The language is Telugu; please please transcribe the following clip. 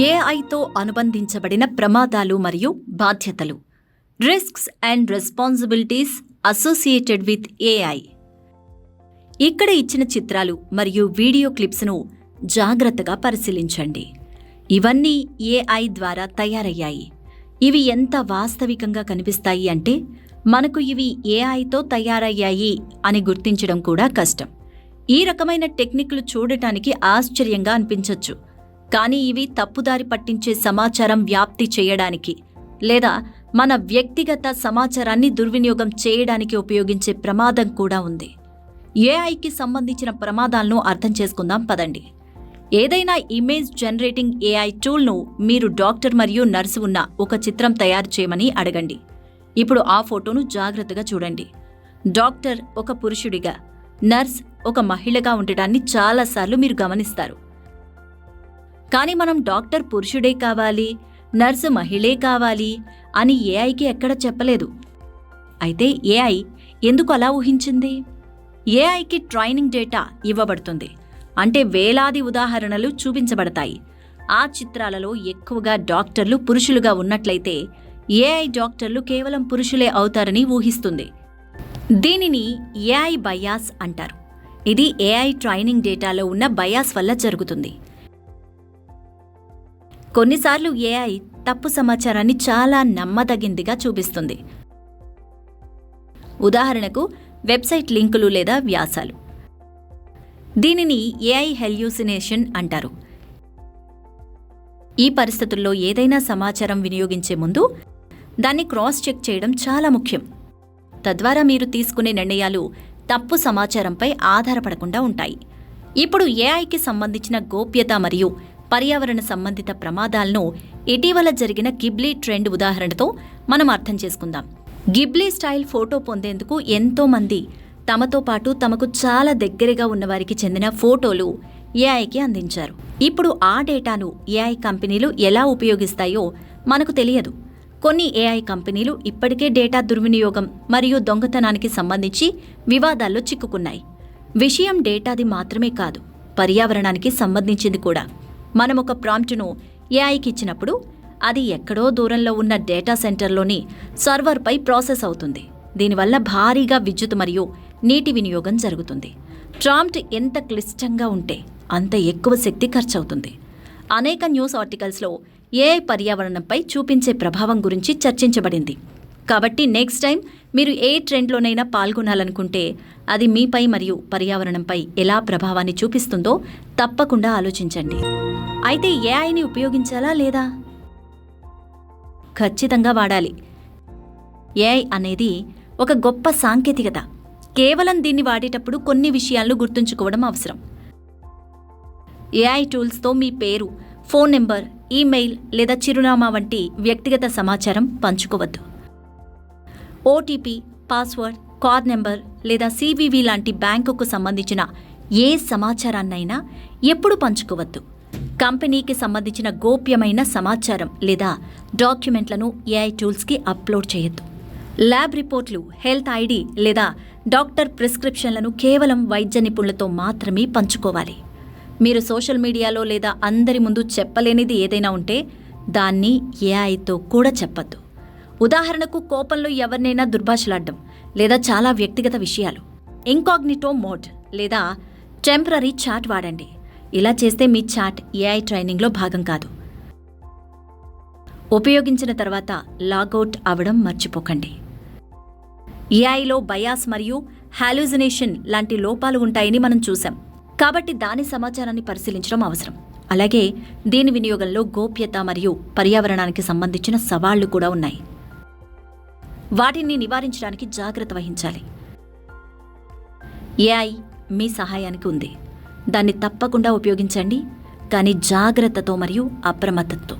ఏఐతో అనుబంధించబడిన ప్రమాదాలు మరియు బాధ్యతలు. Risks and responsibilities associated with AI ఇక్కడ ఇచ్చిన చిత్రాలు మరియు వీడియో క్లిప్స్ను జాగ్రత్తగా పరిశీలించండి. ఇవన్నీ ఏఐ ద్వారా తయారయ్యాయి. ఇవి ఎంత వాస్తవికంగా కనిపిస్తాయి అంటే మనకు ఇవి ఏఐతో తయారయ్యాయి అని గుర్తించడం కూడా కష్టం. ఈ రకమైన టెక్నిక్లు చూడటానికి ఆశ్చర్యంగా అనిపించవచ్చు కానీ ఇవి తప్పుదారి పట్టించే సమాచారం వ్యాప్తి చేయడానికి లేదా మన వ్యక్తిగత సమాచారాన్ని దుర్వినియోగం చేయడానికి ఉపయోగించే ప్రమాదం కూడా ఉంది. ఏఐకి సంబంధించిన ప్రమాదాలను అర్థం చేసుకుందాం పదండి. ఏదైనా ఇమేజ్ జనరేటింగ్ ఏఐ టూల్ను మీరు డాక్టర్ మరియు నర్సు ఉన్న ఒక చిత్రం తయారు చేయమని అడగండి. ఇప్పుడు ఆ ఫోటోను జాగ్రత్తగా చూడండి. డాక్టర్ ఒక పురుషుడిగా నర్స్ ఒక మహిళగా ఉండటాన్ని చాలాసార్లు మీరు గమనిస్తారు. కానీ మనం డాక్టర్ పురుషుడే కావాలి నర్సు మహిళే కావాలి అని ఏఐకి ఎక్కడ చెప్పలేదు. అయితే ఏఐ ఎందుకు అలా ఊహించింది? ఏఐకి ట్రైనింగ్ డేటా ఇవ్వబడుతుంది. అంటే వేలాది ఉదాహరణలు చూపించబడతాయి. ఆ చిత్రాలలో ఎక్కువగా డాక్టర్లు పురుషులుగా ఉన్నట్లయితే ఏఐ డాక్టర్లు కేవలం పురుషులే అవుతారని ఊహిస్తుంది. దీనిని ఏఐ బయాస్ అంటారు. ఇది ఏఐ ట్రైనింగ్ డేటాలో ఉన్న బయాస్ వల్ల జరుగుతుంది. కొన్నిసార్లు ఏఐ తప్పు సమాచారాన్ని చాలా నమ్మదగిందిగా చూపిస్తుంది. ఉదాహరణకు వెబ్సైట్ లింకులు లేదా వ్యాసాలు. దీనిని ఏఐ హెల్యూసినేషన్ అంటారు. ఈ పరిస్థితుల్లో ఏదైనా సమాచారం వినియోగించే ముందు దాన్ని క్రాస్ చెక్ చేయడం చాలా ముఖ్యం. తద్వారా మీరు తీసుకునే నిర్ణయాలు తప్పు సమాచారంపై ఆధారపడకుండా ఉంటాయి. ఇప్పుడు ఏఐకి సంబంధించిన గోప్యత మరియు పర్యావరణ సంబంధిత ప్రమాదాలను ఇటీవల జరిగిన గిబ్లీ ట్రెండ్ ఉదాహరణతో మనం అర్థం చేసుకుందాం. గిబ్లీ స్టైల్ ఫోటో పొందేందుకు ఎంతో మంది తమతో పాటు తమకు చాలా దగ్గరగా ఉన్నవారికి చెందిన ఫోటోలు ఏఐకి అందించారు. ఇప్పుడు ఆ డేటాను ఏఐ కంపెనీలు ఎలా ఉపయోగిస్తాయో మనకు తెలియదు. కొన్ని ఏఐ కంపెనీలు ఇప్పటికే డేటా దుర్వినియోగం మరియు దొంగతనానికి సంబంధించి వివాదాల్లో చిక్కుకున్నాయి. విషయం డేటాది మాత్రమే కాదు పర్యావరణానికి సంబంధించింది కూడా. మనం ఒక ప్రాంప్ట్ను ఏఐకి ఇచ్చినప్పుడు అది ఎక్కడో దూరంలో ఉన్న డేటా సెంటర్లోని సర్వర్పై ప్రాసెస్ అవుతుంది. దీనివల్ల భారీగా విద్యుత్ మరియు నీటి వినియోగం జరుగుతుంది. ప్రాంప్ట్ ఎంత క్లిష్టంగా ఉంటే అంత ఎక్కువ శక్తి ఖర్చవుతుంది. అనేక న్యూస్ ఆర్టికల్స్లో ఏఐ పర్యావరణంపై చూపించే ప్రభావం గురించి చర్చించబడింది. కాబట్టి నెక్స్ట్ టైం మీరు ఏ ట్రెండ్లోనైనా పాల్గొనాలనుకుంటే అది మీపై మరియు పర్యావరణంపై ఎలా ప్రభావాన్ని చూపిస్తుందో తప్పకుండా ఆలోచించండి. అయితే ఏఐని ఉపయోగించాలా లేదా? ఖచ్చితంగా వాడాలి. ఏఐ అనేది ఒక గొప్ప సాంకేతికత. కేవలం దీన్ని వాడేటప్పుడు కొన్ని విషయాలను గుర్తుంచుకోవడం అవసరం. ఏఐ టూల్స్తో మీ పేరు ఫోన్ నెంబర్ ఈమెయిల్ లేదా చిరునామా వంటి వ్యక్తిగత సమాచారం పంచుకోవద్దు. ఓటీపీ పాస్వర్డ్ కార్ నెంబర్ లేదా సివివి లాంటి బ్యాంకుకు సంబంధించిన ఏ సమాచారాన్నైనా ఎప్పుడు పంచుకోవద్దు. కంపెనీకి సంబంధించిన గోప్యమైన సమాచారం లేదా డాక్యుమెంట్లను ఏఐ టూల్స్కి అప్లోడ్ చేయొద్దు. ల్యాబ్ రిపోర్ట్లు హెల్త్ ఐడి లేదా డాక్టర్ ప్రిస్క్రిప్షన్లను కేవలం వైద్య నిపుణులతో మాత్రమే పంచుకోవాలి. మీరు సోషల్ మీడియాలో లేదా అందరి ముందు చెప్పలేనిది ఏదైనా ఉంటే దాన్ని ఏఐతో కూడా చెప్పద్దు. ఉదాహరణకు కోపంలో ఎవరినైనా దుర్భాషలాడడం లేదా చాలా వ్యక్తిగత విషయాలు. ఇంకాగ్నిటో మోడ్ లేదా టెంపరీ చాట్ వాడండి. ఇలా చేస్తే మీ చాట్ ఏఐ ట్రైనింగ్లో భాగం కాదు. ఉపయోగించిన తర్వాత లాగౌట్ అవడం మర్చిపోకండి. ఏఐలో బయాస్ మరియు హాలూజినేషన్ లాంటి లోపాలు ఉంటాయని మనం చూసాం కాబట్టి దాని సమాచారాన్ని పరిశీలించడం అవసరం. అలాగే దీని వినియోగంలో గోప్యత మరియు పర్యావరణానికి సంబంధించిన సవాళ్ళు కూడా ఉన్నాయి. వాటిని నివారించడానికి జాగ్రత్త వహించాలి. ఏఐ మీ సహాయానికి ఉంది. దాన్ని తప్పకుండా ఉపయోగించండి కానీ జాగ్రత్తతో మరియు అప్రమత్తతో.